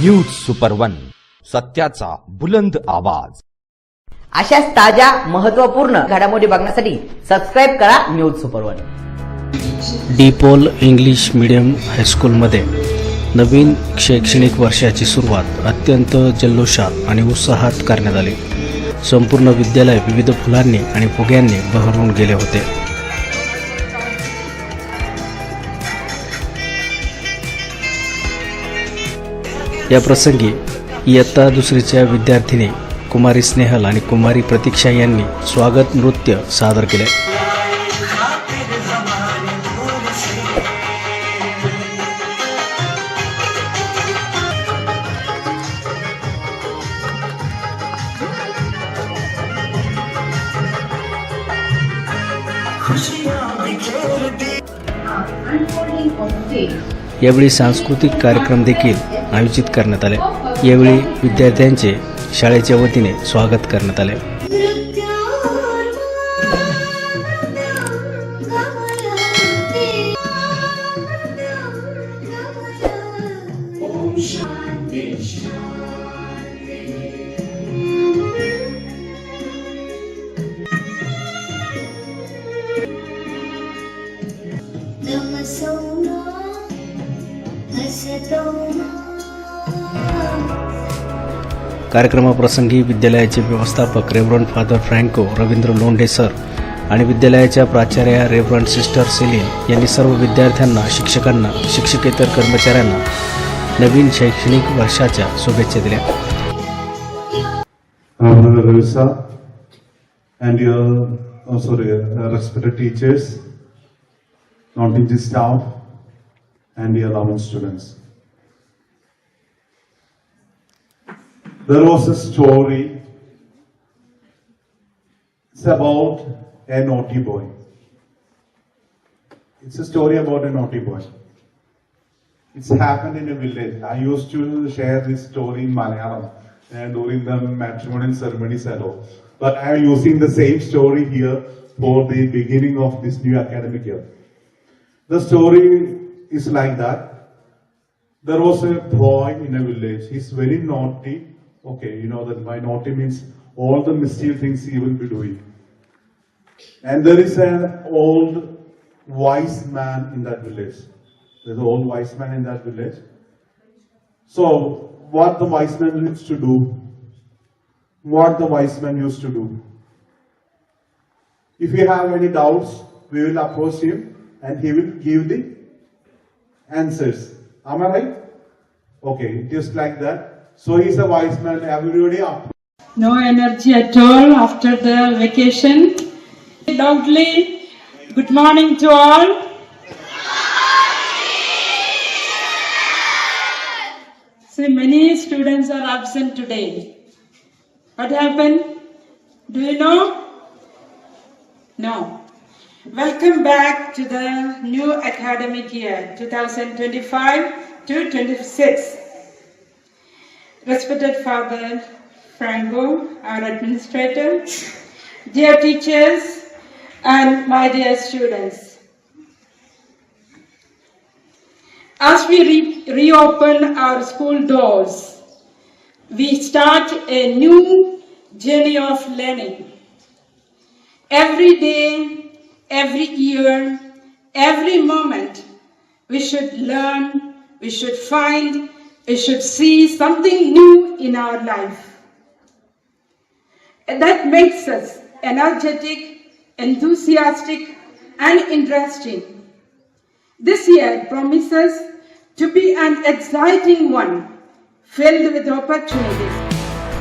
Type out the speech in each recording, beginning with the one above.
News super one सत्याचा बुलंद आवाज. अशाच ताज्या महत्त्वपूर्ण घडामोडी बघण्यासाठी सबस्क्राईब करा news super one DePaul English medium हायस्कूलमध्ये नवीन शैक्षणिक वर्षाची सुरुवात अत्यंत जल्लोषात आणि उत्साहात करण्यात आली. संपूर्ण विद्यालय विविध फुलांनी आणि फुग्यांनी बहरून गेले होते. या प्रसंगी इयत्ता दुसरीच्या विद्यार्थिनी कुमारी स्नेहल आणि कुमारी प्रतीक्षा यांनी स्वागत नृत्य सादर केले. यावेळी सांस्कृतिक कार्यक्रम देखील आयोजित करण्यात आले. यावेळी विद्यार्थ्यांचे शाळेच्या वतीने स्वागत करण्यात आले. कार्यक्रमाप्रसंगी विद्यालयाचे व्यवस्थापक reverend father Franco Ravindra Londhe sir आणि विद्यालयाच्या प्राचार्या रेव्हरंड सिस्टर सेलिन यांनी सर्व विद्यार्थ्यांना शिक्षकांना शिक्षकेतर कर्मचाऱ्यांना नवीन शैक्षणिक वर्षाच्या शुभेच्छा दिल्या uh, and your, oh sorry, uh, respected teachers, non-teaching staff, and your loving students. There was a story. It's about a naughty boy. It's a story about a naughty boy. It's happened in a village. I used to share this story in Malayalam uh, during the matrimonial ceremonies and all. But I am using the same story here for the beginning of this new academic year. The story is like that. There was a boy in a village. He's very naughty. Okay, you know that by naughty means all the mischief things he will be doing. And there is an old wise man in that village. There's an old wise man in that village. So, what the wise man used to do, what the wise man used to do. If you have any doubts, we will approach him and he will give the answers. Am I right? Okay, just like that. So he's a wise man, everybody up. No energy at all after the vacation. Loudly, good morning to all. See, many students are absent today. What happened? Do you know? No. Welcome back to the new academic year 2025 to 26. Respected Father Franco, our administrator, dear teachers, and my dear students. As we re- reopen our school doors, we start a new journey of learning. Every day, every year, every moment, we should learn, we should find, It should see something new in our life. And that makes us energetic, enthusiastic, and interesting. This year promises to be an exciting one, filled with opportunities.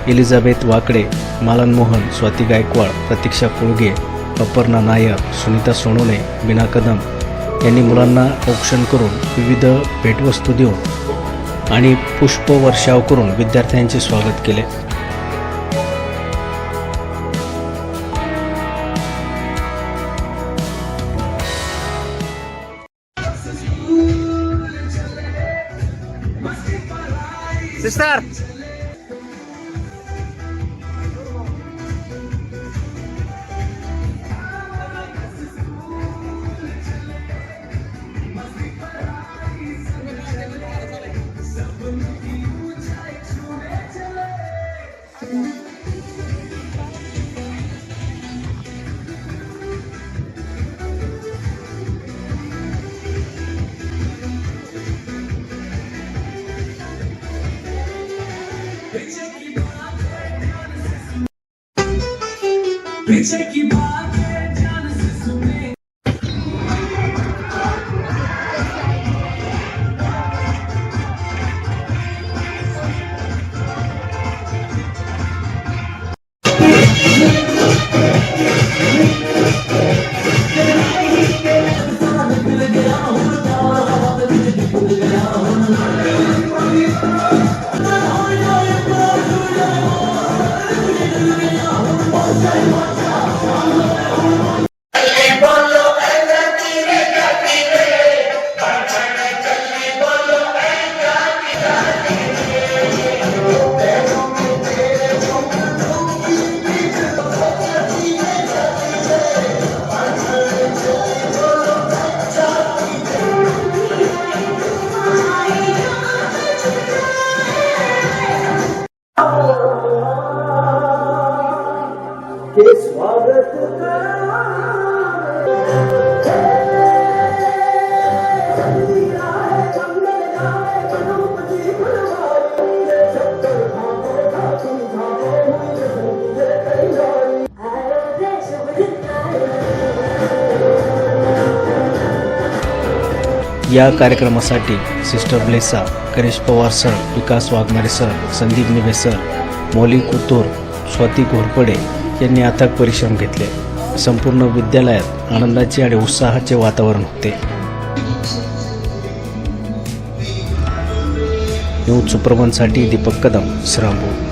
Elizabeth Wakade Malan Mohan Swati Gaikwad प्रतीक्षा कोळगे अपर्णा नायर सुनीता सोनोने बिना कदम यांनी मुलांना औक्षण करून विविध भेटवस्तू देऊन आणि पुष्पवर्षाव करून विद्यार्थ्यांचे स्वागत केले. सिस्टर! Pizza, keep on. या कार्यक्रमासाठी sister Blessa Ganesh Pawar sir Vikas Waghmare sir Sandeep Nive sir Mauli Kutur Swati Ghorpade यांनी अथक परिश्रम घेतले. संपूर्ण विद्यालयात आनंदाचे आणि उत्साहाचे वातावरण होते. न्यूज सुप्रभातसाठी दीपक कदम श्रामपूर.